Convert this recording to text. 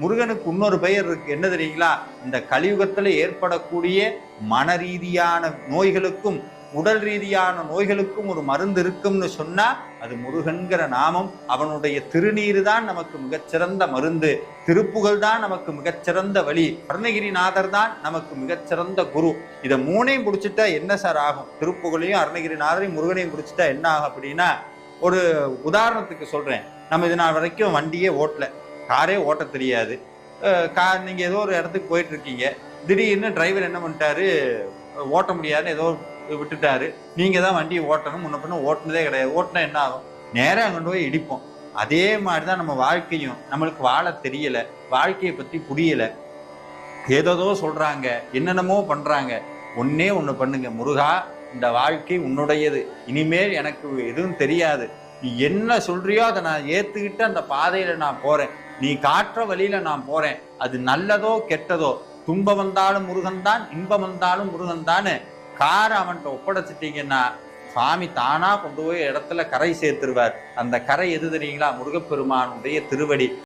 முருகனுக்கு இன்னொரு பெயர் இருக்கு. என்ன தெரியுங்களா? இந்த கலியுகத்தில் ஏற்படக்கூடிய மன ரீதியான நோய்களுக்கும் உடல் ரீதியான நோய்களுக்கும் ஒரு மருந்து இருக்கும்னு சொன்னா அது முருகன்கிற நாமம். அவனுடைய திருநீர் தான் நமக்கு மிகச்சிறந்த மருந்து. திருப்புகழ் தான் நமக்கு மிகச்சிறந்த வழி. அருணகிரிநாதர் தான் நமக்கு மிகச்சிறந்த குரு. இதை மூணையும் பிடிச்சிட்டா என்ன சார் ஆகும்? திருப்புகழையும் அருணகிரிநாதரையும் முருகனையும் பிடிச்சிட்டா என்ன ஆகும் அப்படின்னா ஒரு உதாரணத்துக்கு சொல்றேன். நம்ம இது நாள் வரைக்கும் வண்டியே ஓட்டல. காரே ஓட்ட தெரியாது. கார் நீங்கள் ஏதோ ஒரு இடத்துக்கு போயிட்டுருக்கீங்க. திடீர்னு டிரைவர் என்ன பண்ணிட்டாரு? ஓட்ட முடியாதுன்னு ஏதோ விட்டுட்டாரு. நீங்கள் தான் வண்டியை ஓட்டணும். முன்ன பின்ன ஓட்டினதே கிடையாது. ஓட்டினா என்ன ஆகும்? நேராக அங்கே போய் இடிப்போம். அதே மாதிரி தான் நம்ம வாழ்க்கையும். நம்மளுக்கு வாழ தெரியலை. வாழ்க்கையை பற்றி புரியலை. ஏதோதோ சொல்கிறாங்க என்னென்னமோ பண்ணுறாங்க ஒன்னே ஒன்று பண்ணுங்க. முருகா இந்த வாழ்க்கை உன்னுடையது. இனிமேல் எனக்கு எதுவும் தெரியாது. நீ என்ன சொல்றியோ அதை நான் ஏற்றுக்கிட்டு அந்த பாதையில் நான் போகிறேன் நீ காட்டுற வழியில நான் போறேன். அது நல்லதோ கெட்டதோ? துன்பம் வந்தாலும் முருகன் தான் இன்பம் வந்தாலும் முருகன் தானு காரை அவன்கிட்ட ஒப்படைச்சிட்டீங்கன்னா சுவாமி தானா கொண்டு போய் இடத்துல கரை சேர்த்துருவார். அந்த கரை எது தெரியுங்களா? முருகப்பெருமானுடைய திருவடி.